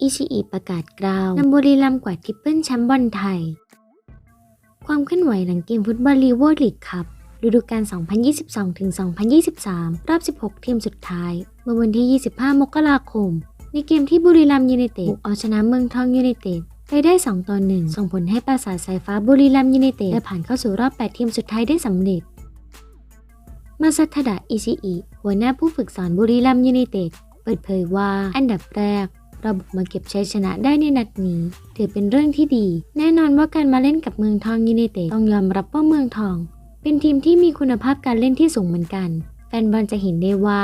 อิชิอิประกาศกล่าวนำบุรีรัมย์กว่าทิปเปิลแชมป์บอลไทย ความเคลื่อนไหวหลังเกมฟุตบอลลีโวลีกคัพฤดูกาล 2022-2023 รอบ 16 ทีมสุดท้าย เมื่อวันที่ 25 มกราคม ในเกมที่บุรีรัมย์ยูไนเต็ดบุกเอาชนะเมืองทองยูไนเต็ดไปได้ 2 ต่อ 1 ส่งผลให้ปราสาทสายฟ้าบุรีรัมย์ยูไนเต็ดได้ผ่านเข้าสู่รอบ 8 ทีมสุดท้ายได้สำเร็จ มาซัตดะอิชิอิหัวหน้าผู้ฝึกสอนบุรีรัมย์ยูไนเต็ด ปิดเผยว่าอันดับแรกเราบุกมาเก็บชัยชนะได้ในนัดนี้ ถือเป็นเรื่องที่ดี แน่นอนว่าการมาเล่นกับเมืองทองยูไนเต็ดต้องยอมรับว่าเมืองทอง เป็นทีมที่มีคุณภาพการเล่นที่สูงเหมือนกัน แฟนบอลจะเห็นได้ว่า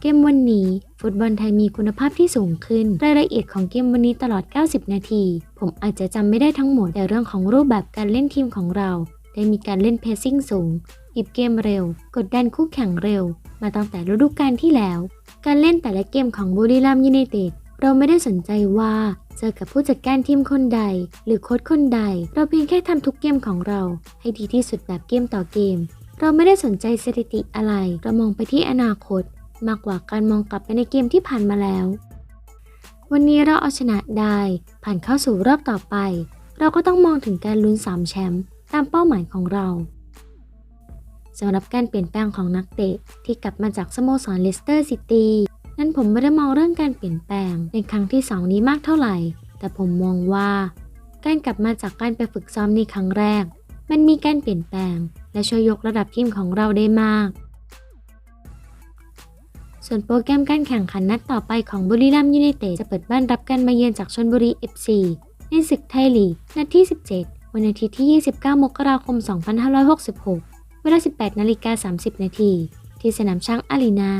เกมวันนี้ ฟุตบอลไทยมีคุณภาพที่สูงขึ้น รายละเอียดของเกมวันนี้ตลอด 90 นาที ผมอาจจะจำไม่ได้ทั้งหมดแต่เรื่องของรูปแบบการเล่นทีมของเรา ได้มีการเล่นเพสซิ่งสูงหยิบเกมเร็ว กดดันคู่แข่งเร็ว มาตั้งแต่ฤดูกาลที่แล้ว การเล่นแต่ละเกมของบุรีรัมยูไนเต็ดเราไม่ได้สนใจว่าเจอกับผู้จัดการทีมคนใด หรือโค้ชคนใด เราเพียงแค่ทำทุกเกมของเรา ให้ดีที่สุดแบบเกมต่อเกม เราไม่ได้สนใจสถิติอะไร เรามองไปที่อนาคต มากกว่าการมองกลับไปในเกมที่ผ่านมาแล้ว วันนี้เราเอาชนะได้ ผ่านเข้าสู่รอบต่อไป เราก็ต้องมองถึงการลุ้นสามแชมป์ตามเป้าหมายของเรา สำหรับการเปลี่ยนแปลงของนักเตะ ที่กลับมาจากสโมสรเลสเตอร์ซิตี้นั้นผมไม่ได้มองเรื่องการเปลี่ยนแปลงในครั้งที่สองนี้มากเท่าไหร่ แต่ผมมองว่า การกลับมาจากการไปฝึกซ้อมในครั้งแรก มันมีการเปลี่ยนแปลง และช่วยยกระดับทีมของเราได้มาก ส่วนโปรแกรมการแข่งขันนัดต่อไปของบุรีรัมย์ยูไนเต็ดจะเปิดบ้านรับการมาเยือนจากชลบุรี FC ในศึกไทยลีกนัดที่ 17 วันอาทิตย์ที่ 29 มกราคม 2566 เวลา 18 นาฬิกา 30 นาที ที่สนามช้างอารีนา